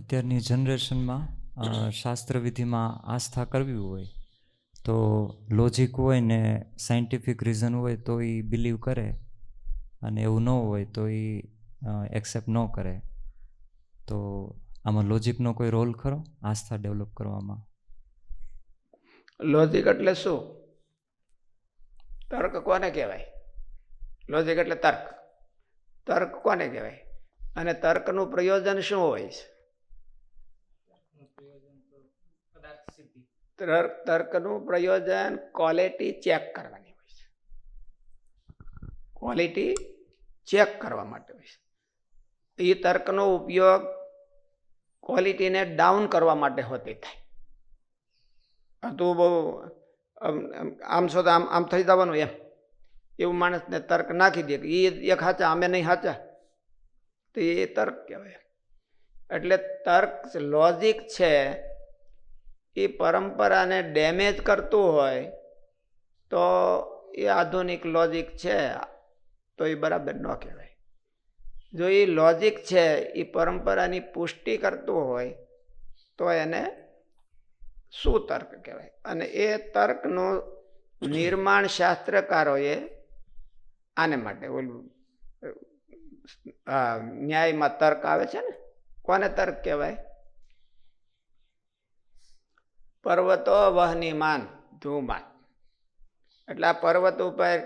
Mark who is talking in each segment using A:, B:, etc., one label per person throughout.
A: અત્યારની જનરેશનમાં શાસ્ત્ર વિધિમાં આસ્થા કરવી હોય, તો લોજિક હોય ને સાયન્ટિફિક રીઝન હોય તો એ બિલીવ કરે અને એવું ન હોય તો એ એક્સેપ્ટ ન કરે. તો આમાં લોજિકનો કોઈ રોલ ખરો? આસ્થા ડેવલપ કરવામાં?
B: લોજિક એટલે શું? તર્ક કોને કહેવાય? લોજિક એટલે તર્ક. તર્ક કોને કહેવાય? અને તર્કનું પ્રયોજન શું હોય છે તર્ક તર્કનું પ્રયોજન ક્વોલિટી ચેક કરવાની હોય છે. ક્વોલિટી ચેક કરવા માટે હોય છે. એ તર્કનો ઉપયોગ ક્વોલિટીને ડાઉન કરવા માટે હોતી થાય. તું બહુ, આમ છો તો આમ આમ થઈ જવાનું એમ. એવું માણસને તર્ક નાખી દે કે એ એક હાચા અમે નહીં હાચા. તો એ તર્ક કહેવાય. એટલે તર્ક લોજિક છે એ પરંપરાને ડેમેજ કરતું હોય, તો એ આધુનિક લોજિક છે, તો એ બરાબર ન કહેવાય. જો એ લોજિક છે, એ પરંપરાની પુષ્ટિ કરતું હોય, તો એને શું તર્ક કહેવાય. અને એ તર્કનું નિર્માણ શાસ્ત્રકારોએ આને માટે ઓલું ન્યાયમાં તર્ક આવે છે ને? કોને તર્ક કહેવાય? પર્વતો વહનીમાન ધૂમાન. એટલે આ પર્વત ઉપર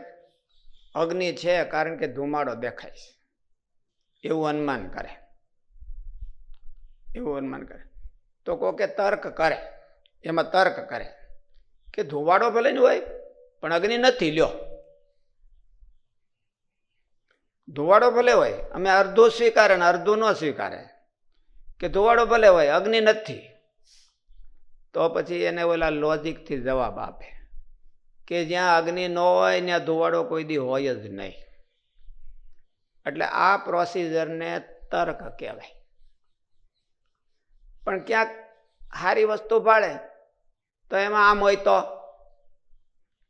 B: અગ્નિ છે કારણ કે ધુમાડો દેખાય છે. એવું અનુમાન કરે. એવું અનુમાન કરે. તો કોકે તર્ક કરે, એમાં તર્ક કરે કે ધુવાડો ભલે ને હોય, પણ અગ્નિ નથી લ્યો. ધુવાડો ભલે હોય, અમે અર્ધું સ્વીકારે ને અર્ધું ન સ્વીકારે કે ધુવાડો ભલે હોય, અગ્નિ નથી. તો પછી એને ઓલા લોજિકથી જવાબ આપે કે જ્યાં અગ્નિ ન હોય, ત્યાં ધુવાડો કોઈ દી હોય જ નહીં. એટલે આ પ્રોસિજરને તર્ક કહેવાય. પણ ક્યાંક સારી વસ્તુ ભાળે, તો એમાં આમ હોય તો,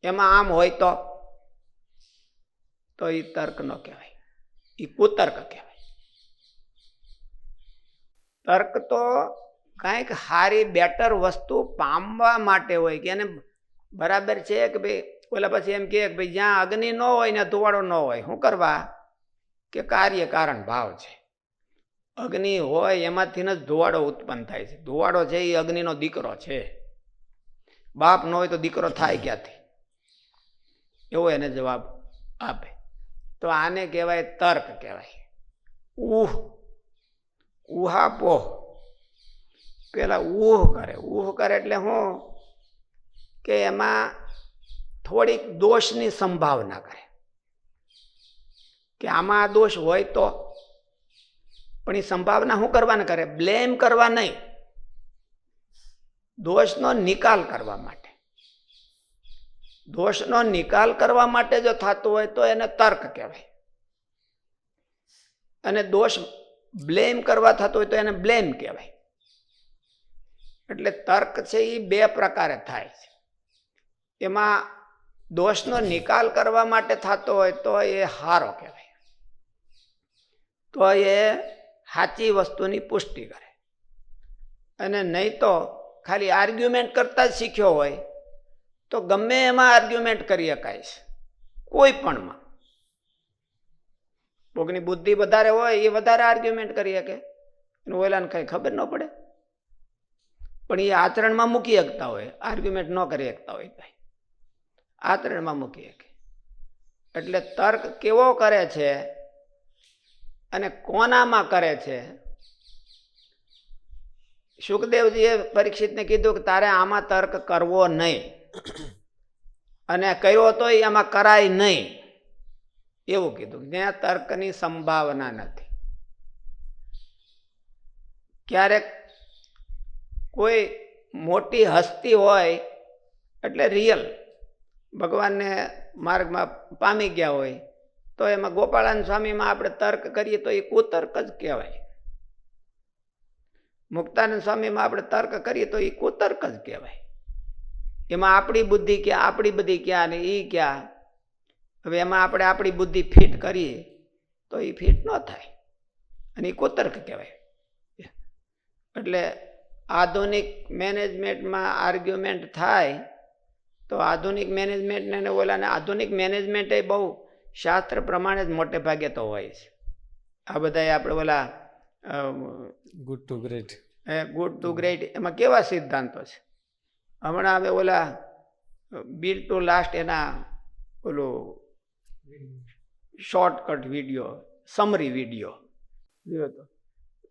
B: એમાં આમ હોય તો તો એ તર્ક ન કહેવાય. એ કુતર્ક કહેવાય. તર્ક તો કાંઈક સારી બેટર વસ્તુ પામવા માટે હોય કે એને બરાબર છે કે ભાઈ, ઓલા પછી એમ કહે કે ભાઈ, જ્યાં અગ્નિ ન હોય ને ધુવાડો ન હોય, શું કરવા? કે કાર્ય કારણ ભાવ છે. અગ્નિ હોય એમાંથી જ ધુવાડો ઉત્પન્ન થાય છે. ધુવાડો છે એ અગ્નિનો દીકરો છે. બાપ ન હોય તો દીકરો થાય ક્યાંથી? એવો એને જવાબ આપે. તો આને કહેવાય તર્ક કહેવાય. ઉહ, ઉહાપોહ. પેલા ઉહ કરે. ઉહ કરે એટલે હું કે એમાં થોડીક દોષની સંભાવના કરે. કે આમાં આ દોષ હોય તો પણ એ સંભાવના શું કરવાને કરે? બ્લેમ કરવા નહીં. દોષનો નિકાલ કરવા માટે. દોષનો નિકાલ કરવા માટે જો થતું હોય તો એને તર્ક કહેવાય. અને દોષ બ્લેમ કરવા થતો હોય તો એને બ્લેમ કહેવાય. એટલે તર્ક છે એ બે પ્રકારે થાય છે. એમાં દોષનો નિકાલ કરવા માટે થતો હોય તો એ હારો કહેવાય. તો એ સાચી વસ્તુની પુષ્ટિ કરે. અને નહીં તો ખાલી આર્ગ્યુમેન્ટ કરતાં જ શીખ્યો હોય તો ગમે એમાં આર્ગ્યુમેન્ટ કરી શકાય છે. કોઈ પણમાં કોકની બુદ્ધિ વધારે હોય એ વધારે આર્ગ્યુમેન્ટ કરી શકે. ઓલાને કંઈ ખબર ન પડે. પણ એ આચરણમાં મૂકી શકતા હોય. આર્ગ્યુમેન્ટ ન કરી શકતા હોય ભાઈ આચરણમાં મૂકી શકે. એટલે તર્ક કેવો કરે છે અને કોનામાં કરે છે? સુખદેવજીએ પરીક્ષિતને કીધું કે તારે આમાં તર્ક કરવો નહીં. અને કર્યો તો એમાં કરાય નહીં. એવું કીધું. જ્યાં તર્કની સંભાવના નથી. ક્યારેક કોઈ મોટી હસ્તી હોય, એટલે રિયલ ભગવાનને માર્ગમાં પામી ગયા હોય, તો એમાં ગોપાળાન સ્વામીમાં આપણે તર્ક કરીએ તો એ કુતર્ક જ કહેવાય. મુક્તાનંદ સ્વામીમાં આપણે તર્ક કરીએ તો એ કુતર્ક જ કહેવાય. એમાં આપણી બુદ્ધિ ક્યાં, આપણી બધી ક્યાં ને એ ક્યાં? હવે એમાં આપણે આપણી બુદ્ધિ ફિટ કરીએ તો એ ફિટ ન થાય. અને એ કુતર્ક કહેવાય. એટલે આધુનિક મેનેજમેન્ટમાં આર્ગ્યુમેન્ટ થાય તો આધુનિક મેનેજમેન્ટને ને ઓલાને આધુનિક મેનેજમેન્ટ એ બહુ શાસ્ત્ર પ્રમાણે જ મોટે ભાગે તો હોય છે. આ બધા આપણે ઓલા
C: ગુડ ટુ ગ્રેટ એ
B: ગુડ ટુ ગ્રેટ એમાં કેવા સિદ્ધાંતો છે? હમણાં હવે ઓલા બિલ ટુ લાસ્ટ એના ઓલું શોર્ટકટ વીડિયો સમરી વીડિયો જોયો તો.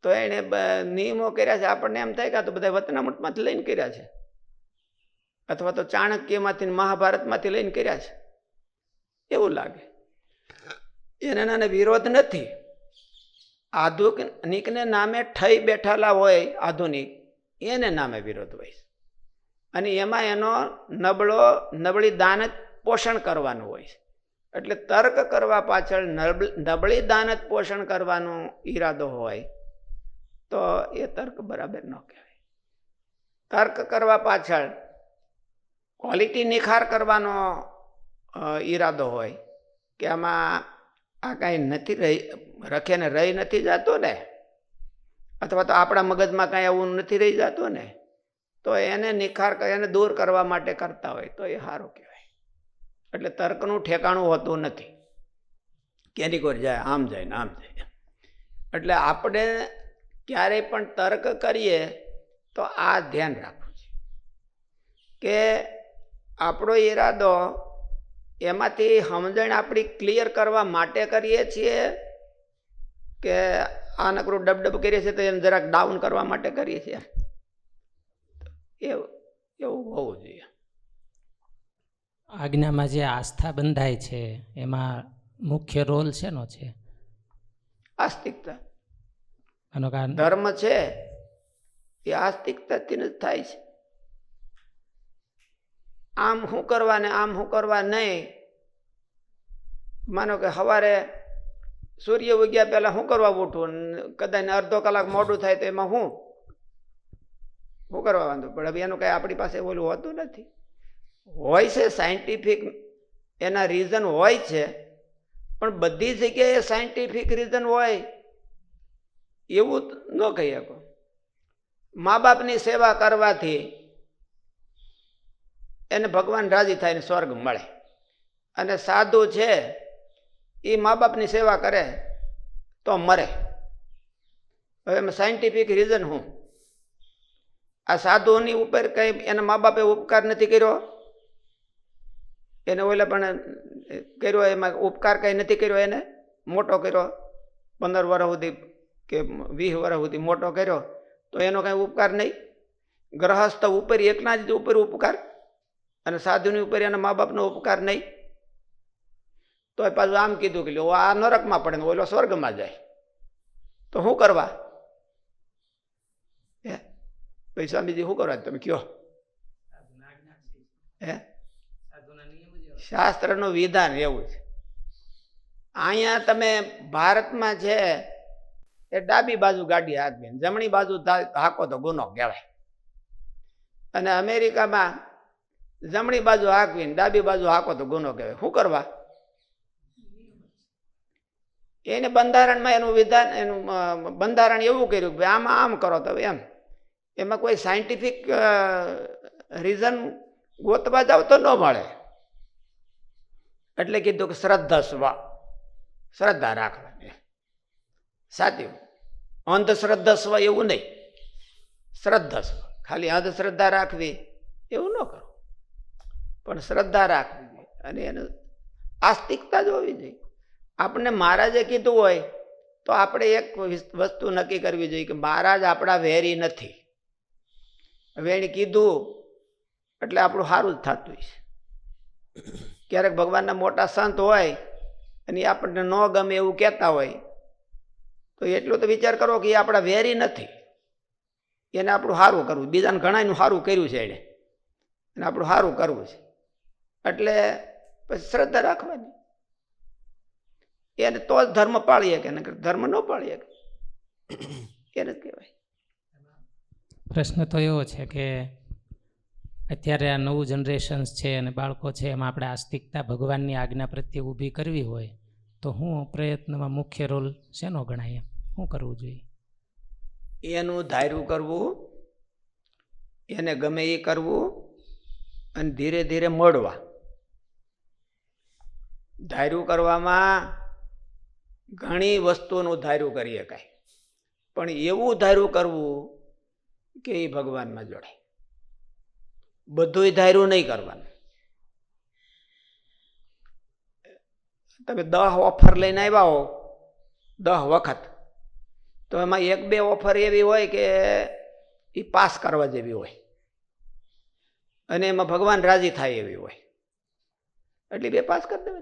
B: તો એણે નિયમો કર્યા છે. આપણને એમ થાય કે આ તો બધા વતનામૂટમાંથી લઈને કર્યા છે. અથવા તો ચાણક્યમાંથી મહાભારતમાંથી લઈને કર્યા છે. એવું લાગે. એને નાને વિરોધ નથી. આધુનિકને નામે ઠઈ બેઠેલા હોય આધુનિક, એને નામે વિરોધ હોય. અને એમાં એનો નબળો, નબળી દાન જ પોષણ કરવાનું હોય છે. એટલે તર્ક કરવા પાછળ નબળ- નબળી દાન જ પોષણ કરવાનો ઈરાદો હોય. તો એ તર્ક બરાબર ન કહેવાય. તર્ક કરવા પાછળ ક્વોલિટી નિખાર કરવાનો ઈરાદો હોય કે આમાં આ કાંઈ નથી રહી, રખે ને રહી નથી જતો ને, અથવા તો આપણા મગજમાં કાંઈ આવું નથી રહી જતું ને, તો એને નિખાર એને દૂર કરવા માટે કરતા હોય તો એ સારું કહેવાય. એટલે તર્કનું ઠેકાણું હોતું નથી. કેની કોર જાય, આમ જાય ને આમ જાય. એટલે આપણે ક્યારેય પણ તર્ક કરીએ તો આ ધ્યાન રાખવું છે. કે આપણો ઈરાદો એમાંથી સમજણ આપણી ક્લિયર કરવા માટે કરીએ છીએ કે આ નકરું ડબડબ કરીએ છીએ તો એને જરાક ડાઉન કરવા માટે કરીએ છીએ. એવું એવું હોવું જોઈએ.
D: આજ્ઞામાં જે આસ્થા બંધાય છે એમાં મુખ્ય રોલ શેનો છે?
B: આસ્તિકતા.
D: આનો કારણ
B: ધર્મ છે એ આસ્તિકતાથી જ થાય છે. આમ શું કરવા ને આમ શું કરવા નહીં. માનો કે સવારે સૂર્ય ઉગ્યા પહેલાં શું કરવા ઉઠવું કદાચ અડધો કલાક મોડું થાય તો એમાં શું શું કરવા વાંધો? પણ હવે એનું કાંઈ આપણી પાસે ઓલું હોતું નથી. હોય છે સાયન્ટિફિક એના રીઝન હોય છે, પણ બધી જગ્યાએ સાયન્ટિફિક રીઝન હોય. એવું ન કહી શકો. મા બાપની સેવા કરવાથી એને ભગવાન રાજી થાય ને સ્વર્ગ મળે. અને સાધુ છે, એ મા બાપની સેવા કરે તો મરે. હવે એમાં સાયન્ટિફિક રીઝન હું? આ સાધુની ઉપર કંઈ એના મા બાપે ઉપકાર નથી કર્યો? એને ઓલે પણ કર્યો એમાં ઉપકાર કંઈ નથી કર્યો એને? મોટો કર્યો? પંદર વર્ષ સુધી કે વીસ વર્ષ સુધી મોટો કર્યો, તો એનો કાંઈ ઉપકાર નહીં. ગ્રહસ્થ ઉપર એકના જ ઉપર ઉપકાર અને સાધુની ઉપર એના મા બાપનો ઉપકાર નહીં. તો પાછું આમ કીધું કે લો આ નરકમાં પડે ને ઓલો સ્વર્ગમાં જાય. તો શું કરવા? હે? પછી સ્વામીજી શું કરવા? તમે કયો? હે? શાસ્ત્રનું વિધાન એવું છે. અહીંયા તમે ભારતમાં છે એ ડાબી બાજુ ગાડી હાંકવી જમણી બાજુ હાકો તો ગુનો કહેવાય. અને અમેરિકામાં જમણી બાજુ હાંકવી ડાબી બાજુ હાંકો તો ગુનો કહેવાય. શું કરવા? એને બંધારણમાં એનું વિધાન, એનું બંધારણ એવું કર્યું કે આમાં, આમ કરો તો એમ. એમાં કોઈ સાયન્ટિફિક રીઝન ગોતવા જાવ તો ન મળે. એટલે કીધું કે શ્રદ્ધા સ્વ, શ્રદ્ધા રાખવાની. સાચું અંધશ્રદ્ધા સ્વ એવું નહીં. શ્રદ્ધા સ્વ ખાલી અંધશ્રદ્ધા રાખવી એવું ન કરો. પણ શ્રદ્ધા રાખવી અને એને આસ્તિકતા જ હોવી જોઈએ. આપણને મહારાજે કીધું હોય તો આપણે એક વસ્તુ નક્કી કરવી જોઈએ કે મહારાજ આપણા વેરી નથી. હવે એણે કીધું એટલે આપણું સારું જ થતું છે ક્યારેક ભગવાનના મોટા સંત હોય અને આપણને ન ગમે એવું કહેતા હોય તો એટલો તો વિચાર કરો કે એ આપણા વેરી નથી. એને આપણું સારું કરવું. બીજાને ઘણાનું સારું કર્યું છે એણે. અને આપણું સારું કરવું છે. એટલે પછી શ્રદ્ધા રાખવાની. એને તો જ ધર્મ પાળીએ કે ધર્મ ન પાળીએ એને જ કહેવાય.
D: પ્રશ્ન તો એવો છે કે અત્યારે આ નવું જનરેશન્સ છે અને બાળકો છે, એમાં આપણે આસ્તિકતા ભગવાનની આજ્ઞા પ્રત્યે ઊભી કરવી હોય તો હું પ્રયત્નમાં મુખ્ય રોલ શેનો ગણાય? એમ શું કરવું જોઈએ?
B: એનું ધાર્યું કરવું, એને ગમે એ કરવું, અને ધીરે ધીરે મળવા ધાર્યું કરવામાં ઘણી વસ્તુનું ધાર્યું કરી શકાય. પણ એવું ધાર્યું કરવું કે એ ભગવાનમાં જોડાય. બધુંય ધાર્યું નહીં કરવાનું. તમે દહ ઓફર લઈને આવ્યા હો, દહ વખત. તો એમાં એક બે ઓફર એવી હોય કે એ પાસ કરવા જેવી હોય. અને એમાં ભગવાન રાજી થાય એવી હોય. એટલે બે પાસ કરી દેવા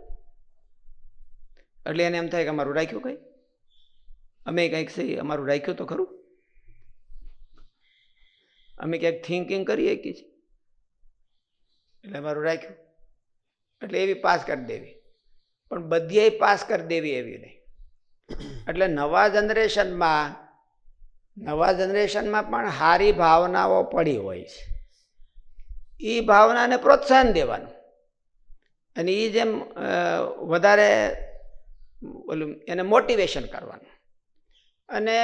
B: એટલે એને એમ થાય કે અમારું રાખ્યું કંઈ? અમે કંઈક સહી અમારું રાખ્યું તો ખરું. અમે ક્યાંક થિંકિંગ કરીએ કે એટલે અમારું રાખ્યું. એટલે એવી પાસ કરી દેવી. પણ બધીએ પાસ કરી દેવી એવી નહીં. એટલે નવા જનરેશનમાં નવા જનરેશનમાં પણ સારી ભાવનાઓ પડી હોય છે. એ ભાવનાને પ્રોત્સાહન દેવાનું. અને એ જેમ વધારે, ઓલું એને મોટિવેશન કરવાનું. અને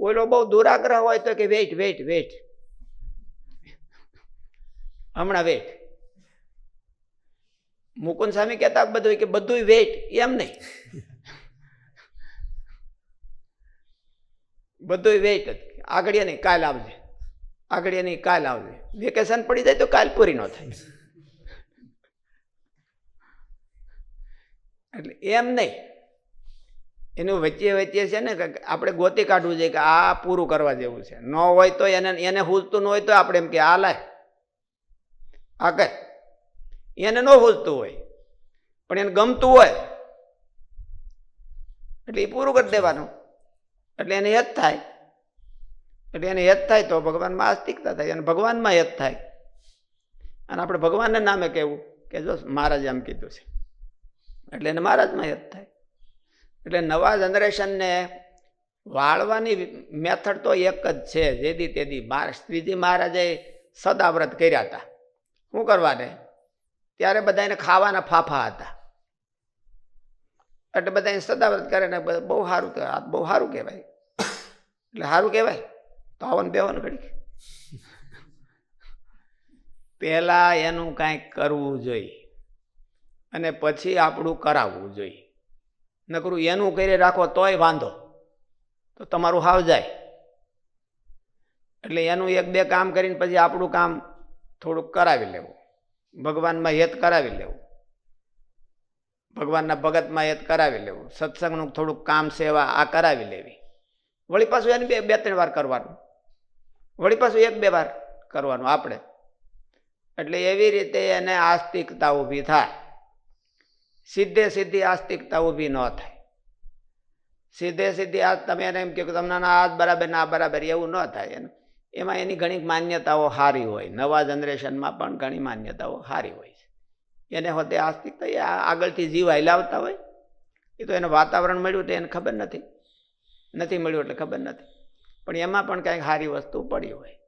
B: ઓલો બહુ દુરાગ્રહ હોય તો કે વેઇટ વેઇટ વેઇટ. હમણાં વેઇટ. મુકુંદ સ્વામી કહેતા બધું કે બધું વેઇટ એમ નહીં. બધું વેટ આગળ નહીં, કાલ આવજે. આગળ નહીં, કાલ આવજે. વેકેશન પડી જાય તો કાલ પૂરી ન થાય. એટલે એમ નહીં. એનું વચ્ચે વચ્ચે છે ને આપણે ગોતી કાઢવું છે કે આ પૂરું કરવા જેવું છે. ન હોય તો એને એને હુજતું ન હોય તો આપણે એમ કે આ લાય. આ કર એને ન ભૂલતું હોય. પણ એને ગમતું હોય. એટલે એ પૂરું કરી દેવાનું. એટલે એને યદ થાય. એટલે એને યદ થાય તો ભગવાનમાં આસ્તિકતા થાય અને ભગવાનમાં યદ થાય. અને આપણે ભગવાનના નામે કહેવું કે જો મહારાજે આમ કીધું છે. એટલે એને મહારાજમાં યદ થાય. એટલે નવા જનરેશનને વાળવાની મેથડ તો એક જ છે. જેદી તેદી શ્રીજી મહારાજે સદાવ્રત કર્યા હતા. શું કરવાને? ત્યારે બધા એને ખાવાના ફાફા હતા. એટલે બધા એને સદાવ્રત કરે ને બહુ સારું આ બહુ સારું કહેવાય. એટલે સારું કહેવાય. તો આવન બેવાનું ઘડી પહેલાં એનું કાંઈક કરવું જોઈએ. અને પછી આપણું કરાવવું જોઈએ. નકરું એનું કરી રાખો તોય વાંધો. તો તમારું હાવ જાય. એટલે એનું એક બે કામ કરીને પછી આપણું કામ થોડુંક કરાવી લેવું. ભગવાનમાં હેત કરાવી લેવું. ભગવાનના ભગતમાં હેત કરાવી લેવું. સત્સંગનું થોડુંક કામ, સેવા આ કરાવી લેવી. વળી પાછું એને બે બે, ત્રણ વાર કરવાનું. વળી પાછું એક, બે વાર કરવાનું આપણે. એટલે એવી રીતે એને આસ્તિકતા ઊભી થાય. સીધે સીધી આસ્તિકતા ઊભી ન થાય. સીધે સીધી આ તમે એને એમ કહો કે તમને આ બરાબર ના બરાબર એવું ન થાય એનું. એમાં એની ઘણી માન્યતાઓ સારી હોય. નવા જનરેશનમાં પણ ઘણી માન્યતાઓ સારી હોય છે. એને હોતે આસ્તિકતા એ આગળથી જીવ હલાવતા હોય. એ તો એને વાતાવરણ મળ્યું તો એને ખબર નથી. નથી મળ્યું એટલે ખબર નથી. પણ એમાં પણ કંઈક સારી વસ્તુ પડી હોય.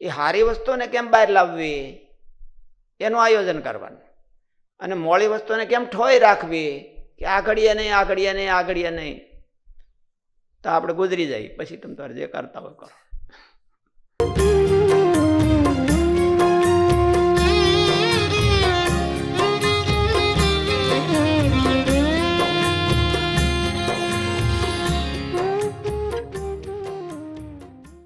B: એ સારી વસ્તુને કેમ બહાર લાવવી? એનું આયોજન કરવાનું. અને મોડી વસ્તુને કેમ ઠોઈ રાખવી? કે આ ઘડીએ નહીં આ ઘડીએ નહીં આ ઘડીએ નહીં. તો આપણે ગુજરી જાય પછી તમે તમારે જે કરતા હોય કરો.